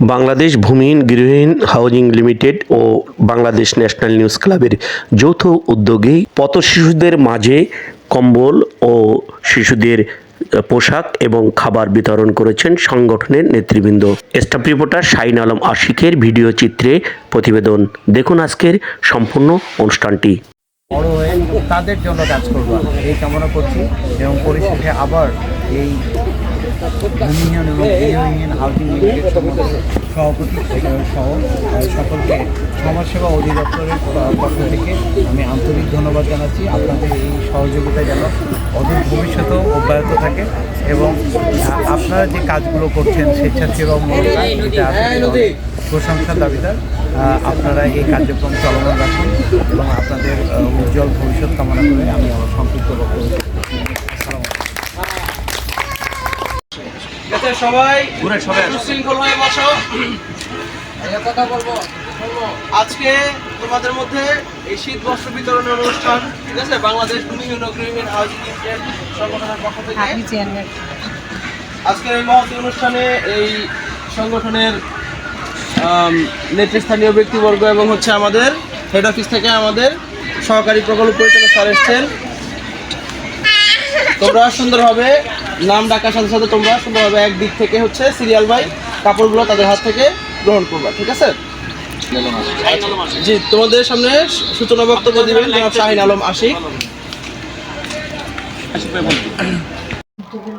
বাংলাদেশ ভূমিহীন গৃহহীন housing limited ও বাংলাদেশ ন্যাশনাল নিউজ ক্লাবের যৌথ উদ্যোগে পথ শিশুদের মাঝে কম্বল ও শিশুদের পোশাক এবং খাবার বিতরণ করেছেন সংগঠনের নেতৃবৃন্দ। স্টাফ রিপোর্টার শাহিন আলম আশিকের ভিডিও চিত্রে প্রতিবেদন। দেখুন আজকের সম্পূর্ণ অনুষ্ঠানটি। তাদের জন্য কাজ করব। এই কামনা করছি এবং পরিশেষে আবার এই ভূমিহীন এবং গৃহহীন হাউজিং লিমিটেড সভাপতি সহ সকলকে সমাজসেবা অধিদপ্তরের পক্ষ থেকে আমি আন্তরিক ধন্যবাদ জানাচ্ছি। আপনাদের এই সহযোগিতা যেন অদূর ভবিষ্যতেও অব্যাহত থাকে এবং আপনারা যে কাজগুলো করছেন স্বেচ্ছাসেবামূলক কাজ, এটা প্রশংসার দাবিদার। আপনারা এই কার্যক্রম চলমান রাখুন এবং আপনাদের উজ্জ্বল ভবিষ্যৎ কামনা করে আমি আমার সংক্ষিপ্ত বক্তব্য শেষ করছি। আসসালামু আলাইকুম। যাতে সবাই সুশৃঙ্খল হয়ে বসো। আজকে তোমাদের মধ্যে এই শীত বস্ত্র বিতরণের অনুষ্ঠান ঠিক আছে? বাংলাদেশ ভূমিহীন ও গৃহহীন হাউজিং সংগঠনের পক্ষ থেকে। আজকের এই মহতি অনুষ্ঠানে এই সংগঠনের নেতৃস্থানীয় ব্যক্তিবর্গ এবং হচ্ছে আমাদের হেড অফিস থেকে আমাদের সহকারী প্রকল্প পরিচালক স্যার এসছেন। তোমরা সুন্দরভাবে নাম ডাকার সাথে সাথে তোমরা সুন্দরভাবে একদিক থেকে হচ্ছে সিরিয়াল বাই কাপড়গুলো তাদের হাত থেকে গ্রহণ করবা, ঠিক আছে? জি, তোমাদের সামনে সূচনা বক্তব্য দিবেন জনাব শাহিন আলম আশিক।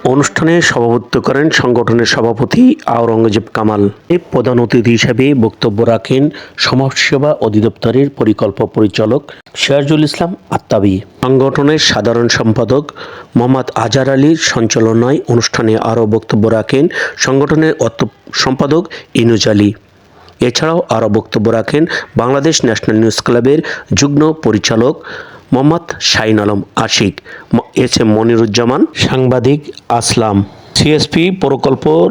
অনুষ্ঠানে সভাপতিত্ব করেন সংগঠনের সভাপতি আওরঙ্গজেব কামাল। প্রধান অতিথি হিসাবে বক্তব্য রাখেন সমাজসেবা অধিদপ্তরের পরিকল্প পরিচালক সিরাজুল ইসলাম আত্তাবি। সংগঠনের সাধারণ সম্পাদক মোহাম্মদ আজার আলীর সঞ্চালনায় অনুষ্ঠানে আরও বক্তব্য রাখেন সংগঠনের অর্থ সম্পাদক ইনুজ আলী। এছাড়াও আরও বক্তব্য রাখেন বাংলাদেশ ন্যাশনাল নিউজ ক্লাবের যুগ্ম পরিচালক Mohammad Shahin Alam Ashiq. S M Moniruzzaman. সাংবাদিক আসলাম। সিএসপি প্রকল্পর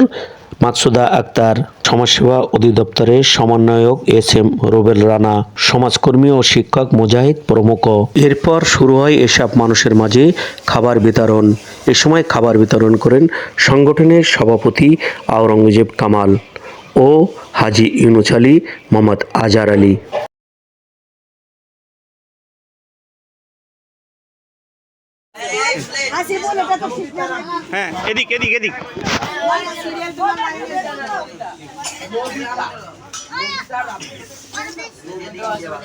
মাকসুদা আক্তার। সমাজসেবা অধিদপ্তরের সমন্বয়ক এস এম রুবেল রানা। সমাজকর্মী ও শিক্ষক মুজাহিদ প্রমুখ। এরপর শুরু হয় এসব মানুষের মাঝে খাবার বিতরণ। এ সময় খাবার বিতরণ করেন সংগঠনের সভাপতি আওরঙ্গজেব কামাল ও হাজি ইউনুস আলী মোহাম্মদ আজার আলী। হ্যাঁ এদিক এদিক এদিক।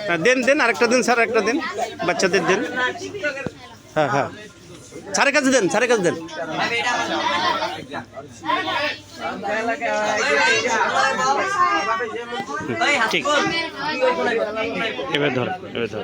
হ্যাঁ, দেন দেন আরেকটা দিন স্যার একটা দিন। বাচ্চাদের দেন। হ্যাঁ হ্যাঁ। স্যারের কাছে দেন স্যারের কাছে দেন। ঠিক। এবার ধর এবার ধর।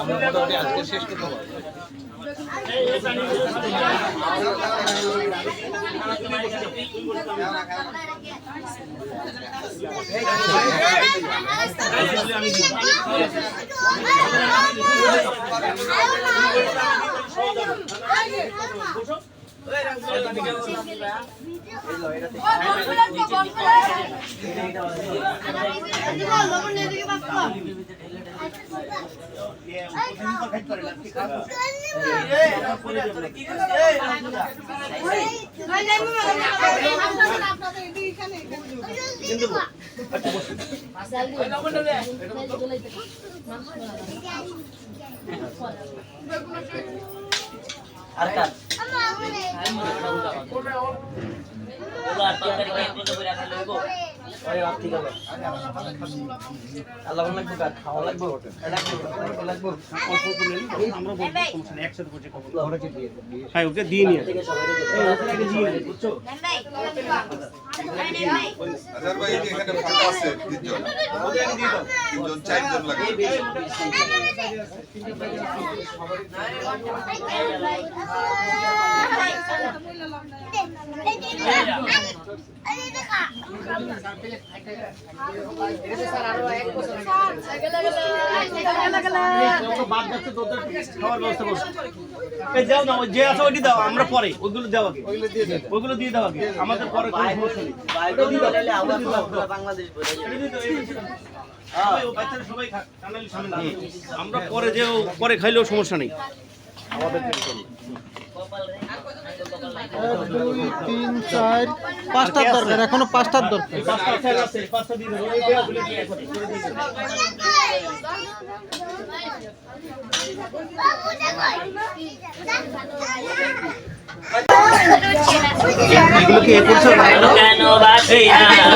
আমরা মোটামুটি আজকে শেষ করতে পারব। লবণ নিয়ে দিকে বাপ আর তরকারি কি এগুলো করে রাখা লইব আল্লাহ লাগবে কার খাওয়া লাগবে লাগবে লাগবে আমরা বলব সমস্যা নেই একসাথে বসে খাব হ্যাঁ ওকে দিয়ে নিয়ে আসো। ভাই এখানে ফাঁকা আছে তিনজন তিনজন চারজন লাগবে এই ওই যে আমরা পরে ওইগুলো দাও আগে ওইগুলো দিয়ে দাও আগে আমাদের পরে। আমরা পরে যে পরে খাইলেও সমস্যা নেই তিন চার। পাঁচটার দরকার এখনও পাঁচটার দরকার। দেবো। ওই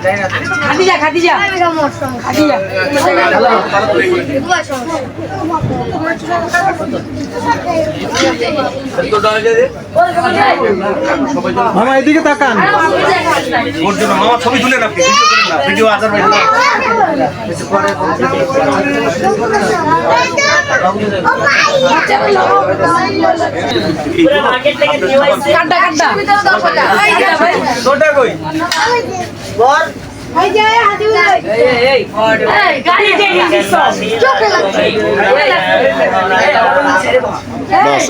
খাদিজা খাদিজা খাদিজা মামা এদিকে তাকান ওর জন্য মামা ছবি তুলে রাখি ভিডিও করে না ভিডিও আজার কাড্ডা কাড্ডা ওই বস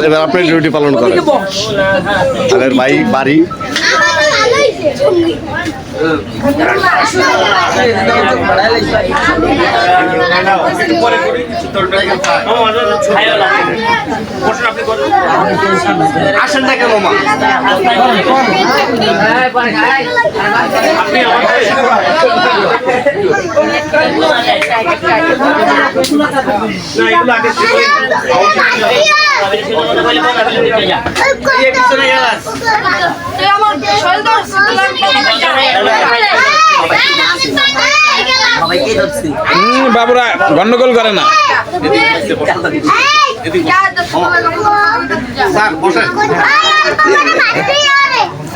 এবার আপনি ডিউটি পালন করেন ভাই বাড়ি আসেন না কেন মা আপনি আমার বাবুরা গন্ডগোল করে না স্যার বসেন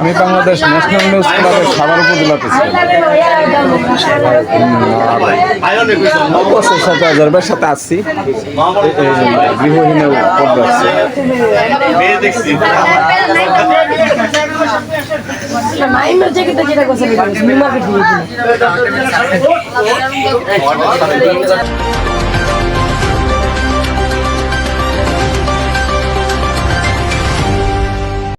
আমি বাংলাদেশ ন্যাশনাল নিউজ ক্লাবের সাভার উপজেলাতে অবশ্যই সাথে সাথে আসছি গৃহহীন পদ আসছে মাইমের জায়গাটা যেটা করছে মিমাকে দিয়ে দিল